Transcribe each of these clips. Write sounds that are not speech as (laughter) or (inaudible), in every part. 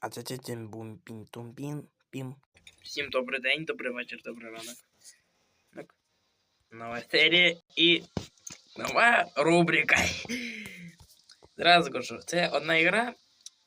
А це це тим бум пін тум пін пім. Всім добрий день, добрий вечір, добрий ранок. Так. Нова серія і нова рубрика. Зразу кажу, це одна ігра.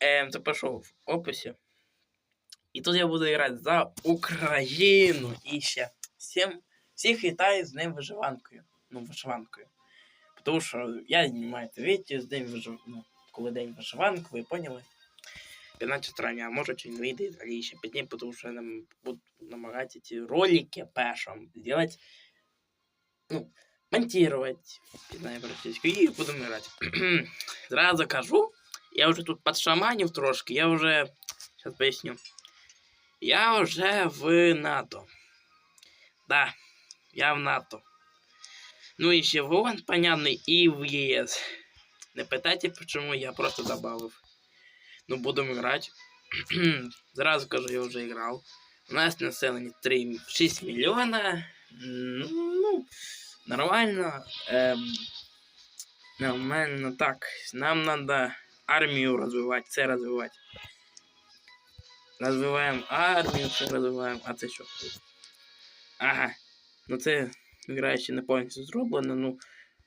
Ем, запишу в описі. І тут я буду грати за Україну. І ще всім, всіх вітаю з Днем виживанкою. Ну, вишиванкою. Тому що я знімаю відео з День вижив... ну, коли день вишиванки, ви поняли? 15 травня, а может чуть выйдет, или еще 5 дней, потому что я нам буду намагать эти ролики пешом сделать, ну, монтировать, не знаю, практически, и будем играть. (clears throat) Сразу кажу, я уже тут подшаманив трошки, я уже, сейчас поясню, я уже в НАТО. Да, я в НАТО. Ну и ще в ООН, понятно, и в ЕС. Не питайте, почему я просто добавив. Ну, будемо грати. Зразу (clears throat) кажу, я вже грав. У нас населення 3, 6 мільйона. Ну, нормально. Ем, нормально так. Нам треба армію розвивати, це розвивати. Розвиваємо армію, це розвиваємо. А це що? Ага. Ну це гра ще не повністю зроблена. Ну,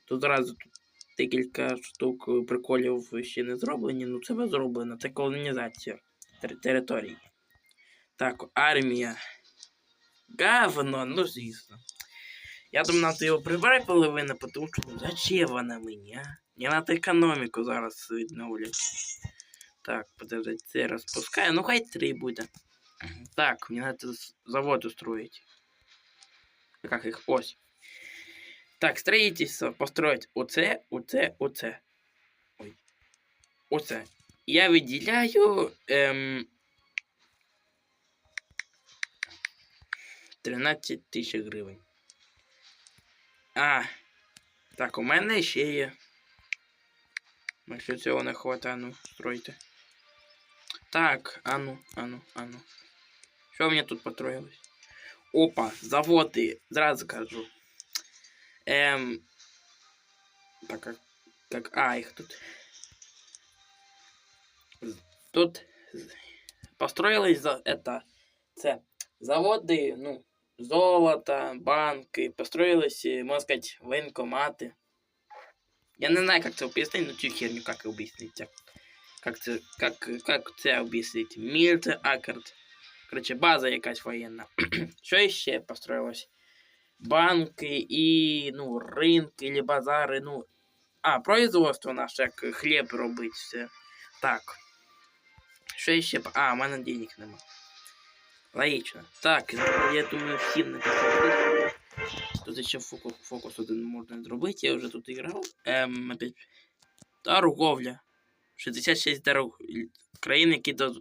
тут зразу тут декілька штук приколів ще не зроблені, ну це зроблено. Це колонізація тер територій. Так, армія. Говно, ну звісно. Я думаю, надо його прибрати половину, тому що зачем вона мені, а? Мені надо економіку зараз відновлювати. Так, подожди, це розпускаю. Ну хай три буде. Так, мені надо завод устроить. Как їх? Ось. Так, строительство построить оце, оце, оце. Ой. Оце. Я виділяю ем, 13 тисяч гривень. А. Так, у мене ще є. Якщо цього не хватає, ну, стройте. Так, ану, ану, ану. Що у мене тут построїлось? Опа, заводи, зразу кажу. Эм... Так, как... как... А, их тут... Тут построились за это... Це заводи, ну, золото, банки, построились, можно сказать, военкоматы. Я не знаю, как це объяснить, но цю херню как объяснить. Как це, как, как це объяснить? Мільце Аккард. Короче, база якась воєнна. Що ще построилось? банки і ну, ринки или базари, ну. А, производство наше, як хліб робить все. Так. Що ще? А, у мене денег нема. Логічно. Так, я думаю, всім написати. Тут ще фокус, фокус один можна зробити, я вже тут грав. Ем, опять. Торговля. 66 дорог... країн, які до...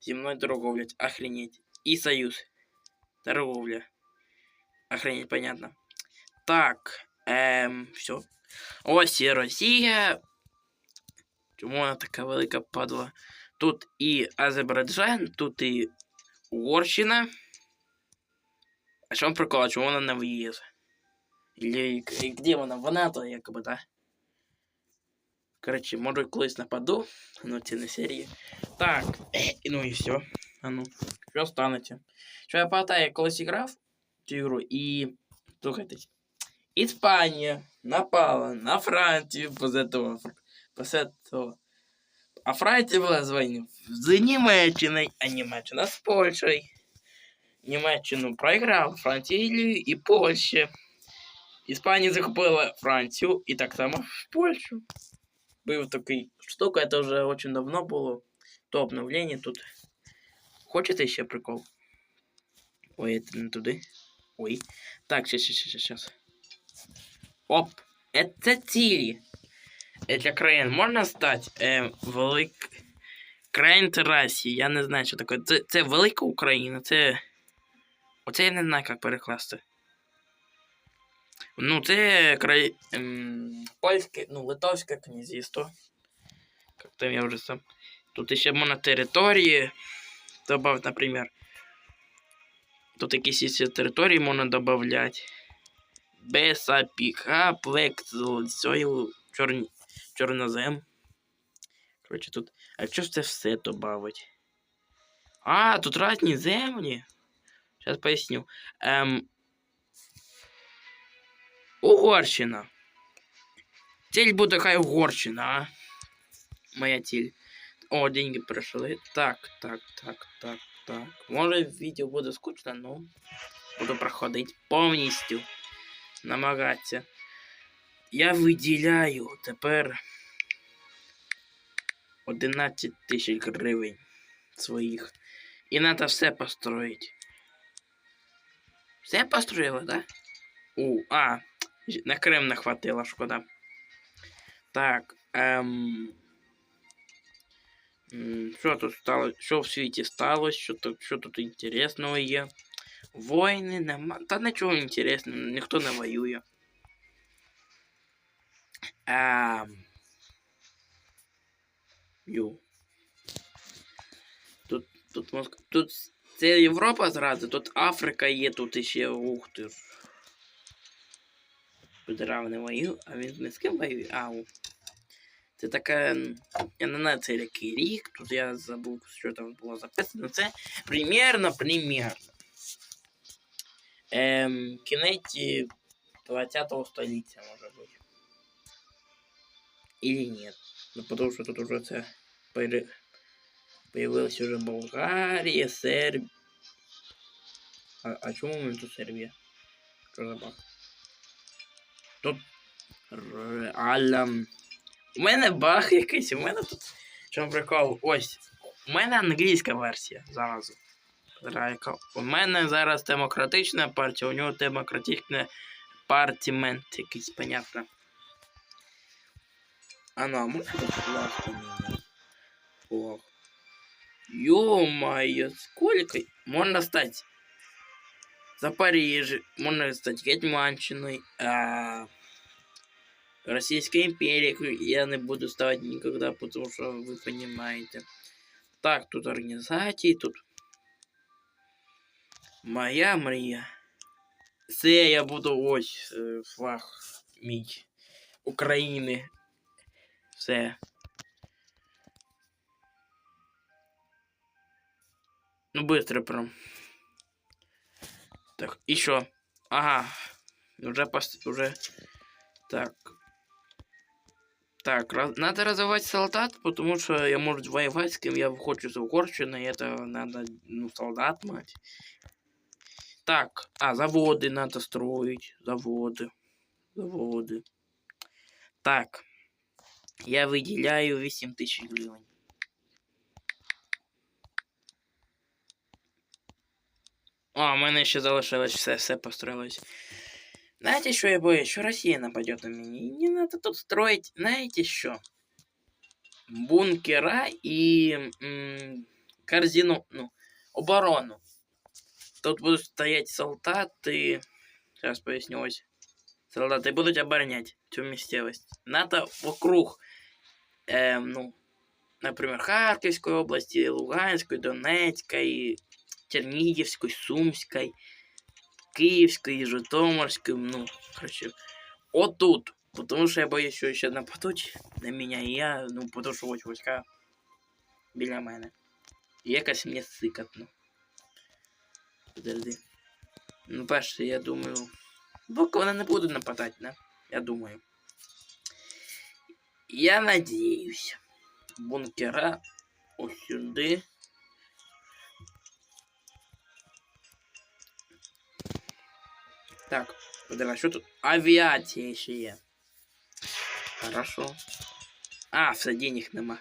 зі мною торговлять. Охренеть. І союз. Торговля. Охренеть, понятно. Так, ем, все. Ось і Росія. Чому вона така велика падла? Тут і Азербайджан, тут і Угорщина. А що прикол, чому вона не в ЄС? Или где вона? В НАТО, якоби, да? Короче, може колись нападу, ну це не серії. Так, ну і все. А ну, що станете? Що я пам'ятаю, я колись грав цю ігру і. Слухайте. Іспанія напала на Францію после того. После того. А Франція була з війни з Німеччиною, а Німеччина з Польщею. Німеччину проіграв Францію і Польщі. Іспанія захопила Францію і так само в Польщу. Був такий штука, це вже дуже давно було. То обновлення тут. Хочете ще прикол? Ой, это не туди. Ой. Так, сейчас, сейчас, сейчас, сейчас. Оп! Это цілі. Для країн можна стати е, велик... країн терасі. Я не знаю, що таке. Це, це велика Україна, це. Оце я не знаю, як перекласти. Ну, це край... Ем, польське, ну, литовське князівство. Як то я вже сам. Тут ще можна території добавити, наприклад. Тут якісь є території можна додати. Беса, піка, плек, золотцою, чорні, чорнозем. Коротше, тут. А якщо це все додати? А, тут разні землі. Сейчас поясню. Ем... Угорщина. Цель буде хай Угорщина, а? Моя ціль. О, деньги прийшли. Так, так, так, так, так. Може відео буде скучно, ну. Буду проходити повністю. Намагатися. Я виділяю тепер 11 тисяч гривень своїх. І треба все построїти. Все построїли, да? У, а, на Крим не хватило, шкода. Так, ем... м, Що тут стало? Що в світі сталося? Що тут, що тут інтересного є? Войни нема. Та нічого інтересного, ніхто не воює. Ем... Ю. Тут, тут, Моск... тут це Європа зразу, тут Африка є, тут іще ух ти ж. Подирав не воює, а він не з ким воює? Ау. Це така. м, Я не знаю, це який рік. Тут я забув, що там було записано. Це примерно, примерно. Ем, кінець 20-го століття, може бути. Или нет. Ну, потому что тут уже це пере... появилась уже Болгария, Сербия. А, а чому у мене тут Сербія? Що за баг? Тут реально. У мене баг якийсь, у мене тут. Чому прикол? Ось. У мене англійська версія зразу. У мене зараз демократична партія, у нього демократичне партімент якийсь, понятно. А ну, а можно тут флаг? Флаг. Ё-моё, сколько? Можно стать Запоріжжя, можно стать Гетьманщиной, а... Российской империей я не буду ставить никогда, потому что вы понимаете. Так, тут организации, тут моя мрія. Це я буду ось е, флаг мій України. Все. Ну, быстро прям. Так, еще. Ага. Уже пост... уже. Так. Так, раз... надо развивать солдат, потому что я, может, воевать с кем я хочу за Угорщину, и это надо, ну, солдат мать. Так, а, заводы надо строить. Заводы. Заводы. Так. Я виділяю 8 тисяч гривень. О, у мене ще залишилось все, все построилось. Знаете, что я боюсь? Что Россия нападет на меня. И не надо тут строить, знаете что? Бункера и м, корзину, ну, оборону. Тут будут стоять солдаты. Сейчас поясню ось. Солдаты будут оборонять цю місцевость. Надо вокруг, э, ну, например, Харківської області, Луганської, Донецької, Чернігівської, Сумської, Київської, Житомирської, ну, короче, отут. Потому що я боюсь, що ще нападуть на мене, і я, ну, потому що ось війська біля мене. І якось мені сикатно. Подожди. Ну, перше, я думаю. Поки вони не будуть нападати, да? Я думаю. Я надіюсь. Бункера ось сюди. Так, подивай, що тут? Авіація ще є. Хорошо. А, все, денег нема.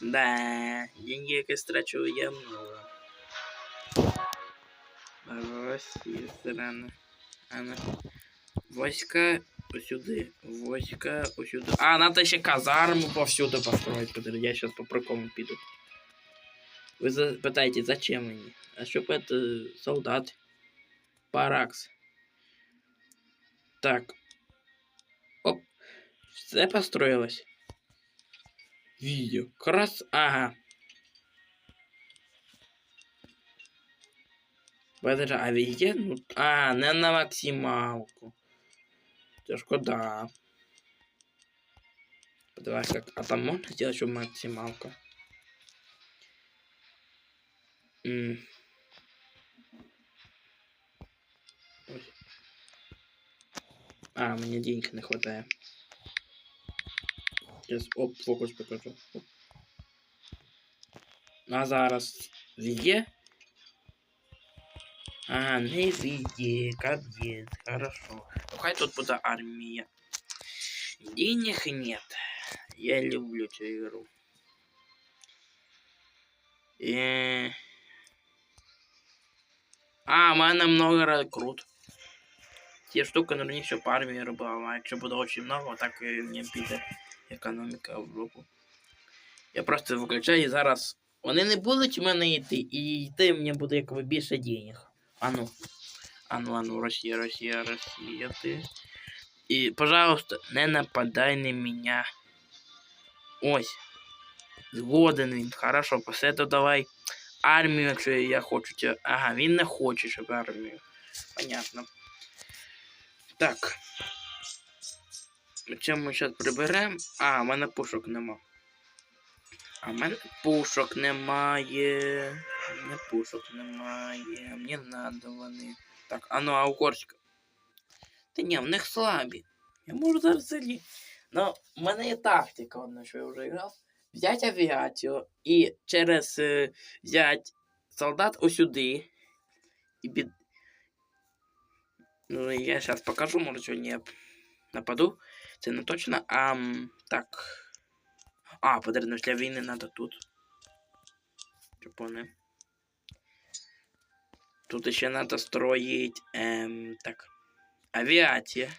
Да, деньги якось трачу я много. Росія, странно. Ана. Войска сюди. Войска сюди. А, надо ще казарму повсюду построить. Подожди, я сейчас по приколу піду. Ви запитаєте, зачем мені? А щоб это солдат. Паракс. Так. Оп. Все построилось. Видео. Крас. Ага. Подожди, а везде? Ну, а, не на максималку. Це шкода. Давай как. А там можно сделать, чтобы максималка? М. А, мені денег не хватає. Сейчас оп, фокус покажу. Оп. А зараз везде? А, не везде, капец, хорошо. Ну, хай тут буде армія. Денег нет. Я люблю цю игру. Э... А, в мене много рекрут. Ті штуки раніше по армії робила, а якщо буде дуже много, так і мені піде економіка в руку. Я просто виключаю і зараз. Вони не будуть в мене йти, і йти мені буде якби більше денег. Ану. Ану, ану, Росія, Росія, Росія, ти. І, пожалуйста, не нападай на мене. Ось. Згоден він. Хорошо, після того давай армію, якщо я хочу. Ага, він не хоче, щоб армію. Понятно. Так. Чим ми зараз приберемо? А, в мене пушок нема. А в мене пушок немає. У мене пушок немає. Мені надо вони. Так, а ну, а угорська. Та ні, в них слабі. Я можу зараз взагалі. Ну, в мене є тактика, одна, що я вже грав. Взять авіацію і через е, взять солдат осюди. І під. Ну, я зараз покажу, може сьогодні я нападу. Це точно. А так. А, подожди, для війни надо тут. Чупони. Тут еще надо строить. Эм, так. Авиация.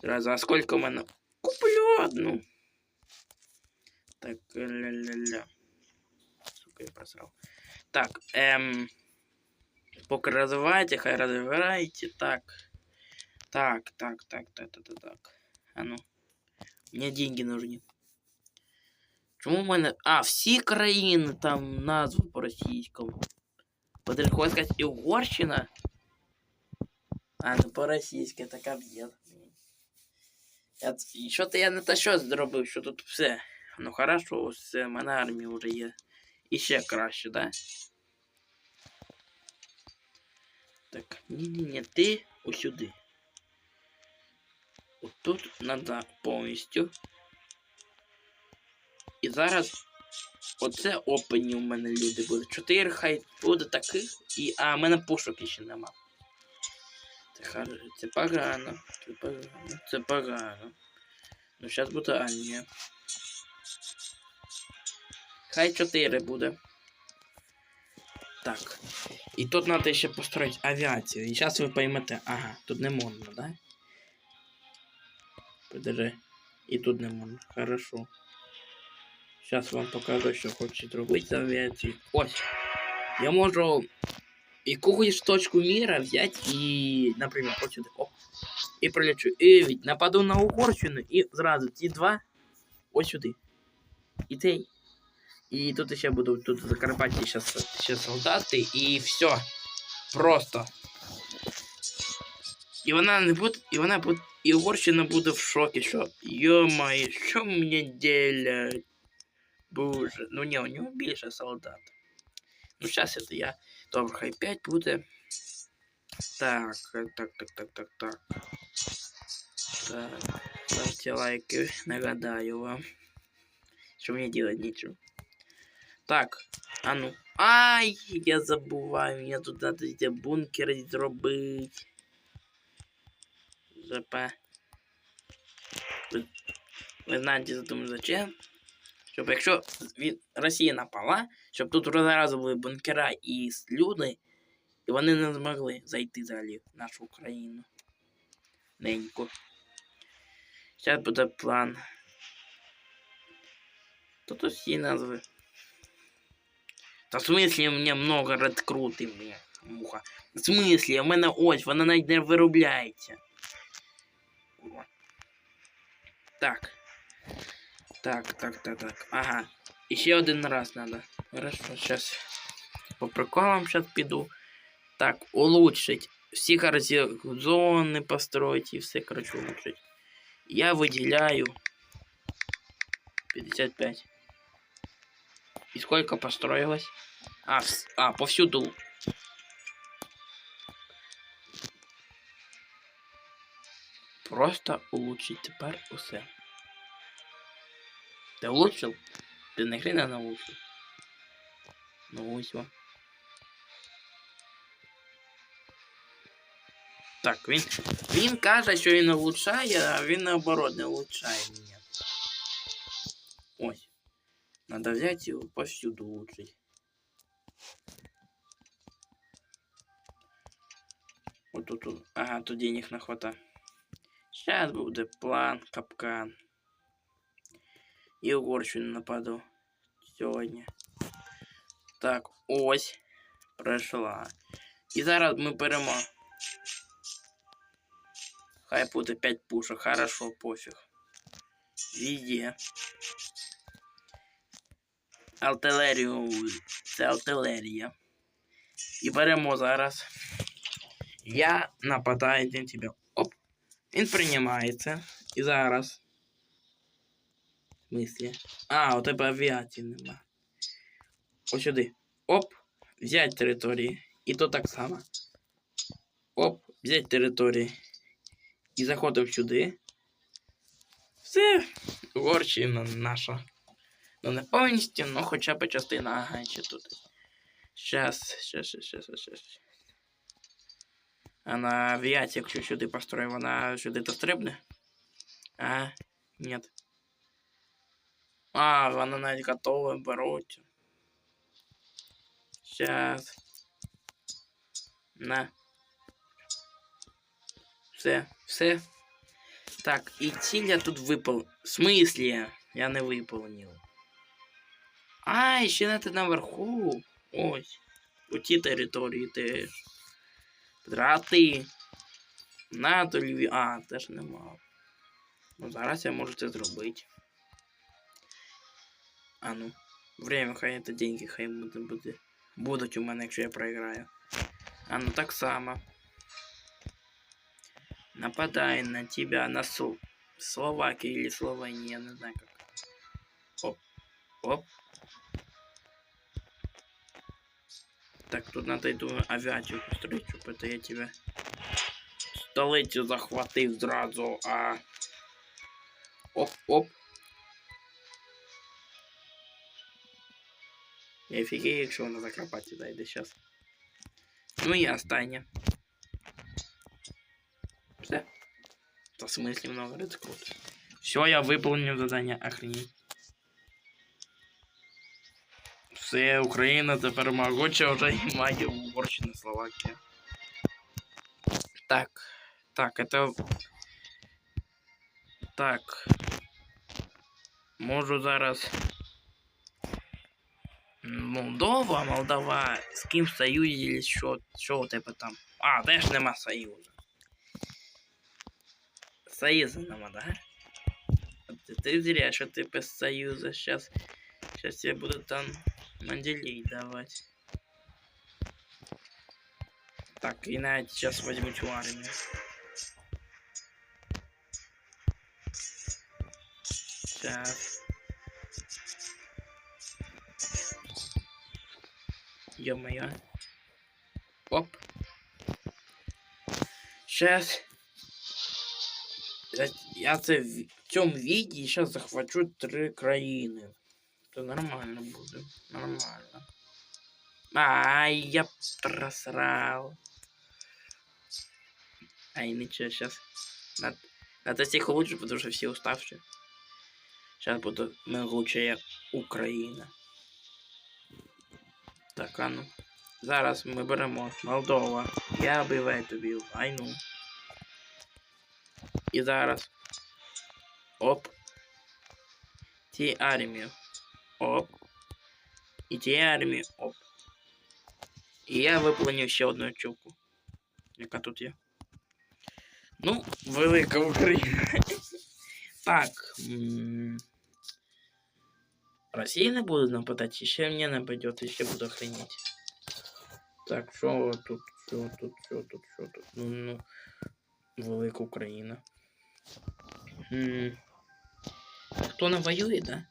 Сразу, а сколько у мене? Куплю одну. Так, ля-ля-ля. Сука, я просрал. Так, эм. Поки розвивайте, хай розвивайте. Так. Так, так, так, так, так, так, так. А ну. Мне деньги нужны. Чому в мене. А, всі країни там назви по-російському. Подожди, хочеш сказати і Угорщина? А, ну по-російськи, так об'єд. Я, ц- і що то я не те що зробив, що тут все. Ну хорошо, ось все, в мене армія вже є. І ще краще, да? Так, ні-ні-ні, ти усюди. От тут треба повністю. І зараз оце опені у мене люди будуть. Чотири хай буде таких. І. А, в мене пушок ще нема. Це, це погано. Це погано. Це погано. Ну зараз буде армія. Хай 4 буде. Так. І тут треба ще построїти авіацію. І зараз ви поймете. Ага, тут не можна, да? Подожди. І тут не можна. Хорошо. Сейчас вам покажу, що хочу зробити з авіацією. Ось. Я можу якусь точку міра взяти і, наприклад, ось сюди. Оп. І прилечу. І від нападу на Угорщину і зразу ці два ось сюди. І цей. І тут ще буду тут в Закарпатті ще, ще солдати, і все. Просто. І вона не буде, і вона буде, і Угорщина буде в шокі, що йо-моє, що мені делать? Боже, ну не, у него більше солдат. Ну, сейчас это я. Добре, хай 5 буде. Так, так, так, так, так, так. Так, ставьте лайки, нагадаю вам. Что мне делать нечего. Так, а ну. Ай, я забуваю, мне тут надо эти бункеры зробити. Запа. Ви, ви знаєте, задумаю, зачем? Щоб якщо від Росія напала, щоб тут одразу були бункера і люди, і вони не змогли зайти взагалі в нашу Україну. Ненько. Зараз буде план. Тут усі назви. Та в смислі у мене много редкрути, бля, муха. В смислі, у мене ось, вона навіть не виробляється. Курва. Так. Так, так, так, так. Ага. Еще один раз надо. Хорошо, сейчас по приколам сейчас піду. Так, улучшить. Всі короче, зони построить і все, короче, улучшить. Я выделяю 55. И сколько построилось? А, а, повсюду. Просто улучшить тепер усе. Ти улучшив? Ти не хрена не улучшив. Ну ось вам. Так, він. Він каже, що він улучшає, а він наоборот не улучшає мене. Надо взять его повсюду улучшить. Вот тут, тут. Ага, тут денег не хватает. Сейчас будет план, капкан. І Угорщину нападу сьогодні. Так, ось. Пройшла. І зараз ми беремо. Хай буде 5 пушок, хорошо, пофіг. Везде. Артилерію. Це артилерія. І беремо зараз. Я нападаю на тебе. Оп. Він приймається. І зараз. В смысле? А, у тебе авіації нема. Ось сюди. Оп. Взять території. І то так само. Оп, взять території. І заходимо сюди. Все. Угорщина наша. Ну не повністю, ну хоча б частина ага, ще тут. Щас, щас, щас, щас, щас. А на авіації, якщо сюди построю, вона сюди дострибне? А, нет. А, вона навіть готова бороть. Щас. На. Все, все. Так, і ціль я тут випал. В смислі? Я не виповнив. А, ще на наверху. Ось. У тій території теж. Драти. На то льві. А, теж нема. Ну, зараз я можу це зробити. А ну. Время, хай це деньги, хай буде, буде. Будуть у мене, якщо я проіграю. А ну так само. Нападай на тебя, на Сл... Словакию или Словению, я не знаю как. Оп. Оп. Так, тут надо, я думаю, авиацию построить, чтобы это я тебя столицю захватив зразу, а... Оп-оп. Я офігею, якщо вона Закарпаття зайде зараз. Ну і останнє. Все. Та в смысле много рискут. Все, я выполнил задание, охренеть. Все, Україна тепер могуча вже і має Угорщина, Словакія. Так, так, это... Так. Можу зараз... Молдова, Молдова, з ким союзі, що, що у тебе там? А, теж нема союзу. Союза нема, да? Ты, ты зря, что ты без союза. Сейчас, сейчас я буду там манделей давать. Так, и навіть сейчас возьмуть в армию. Сейчас. Ё-моё. Оп. Сейчас. Я, я це в цьому відео зараз захвачу три країни. Це нормально буде. Нормально. Ай, я просрал. Ай, ничего, сейчас. Надо, надо всех лучше, потому что все уставшие. Сейчас буду могучая Україна. Так, а ну. Зараз ми беремо Молдова. Я об'являю тобі війну. І зараз. Оп. Ті армію. Оп. І ті армію. Оп. І я виповнив ще одну чуку. Яка тут є? Ну, велика Україна. (laughs) так. м, Росія не буде нападати, і ще мені нападет, і ще буду охренеть. Так, що тут, що тут, що тут, що тут? Ну, ну, велика Україна. М, Хто не воює, да?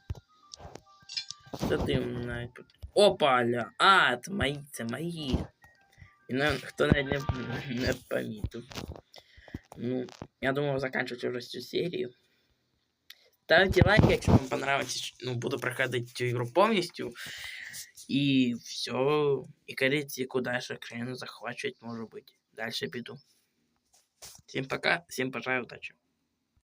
Це дивно навіть. Опа, ля. А, це мої, це мої. І нам хто навіть не, не помітив. Ну, я думаю, заканчивать уже цю серію. Ставьте лайк, якщо вам понравилось. Ну, буду проходить цю ігру повністю. І все. І кажіть, куда же країну захвачувати, може бути. Дальше піду. Всім пока, всім бажаю удачі.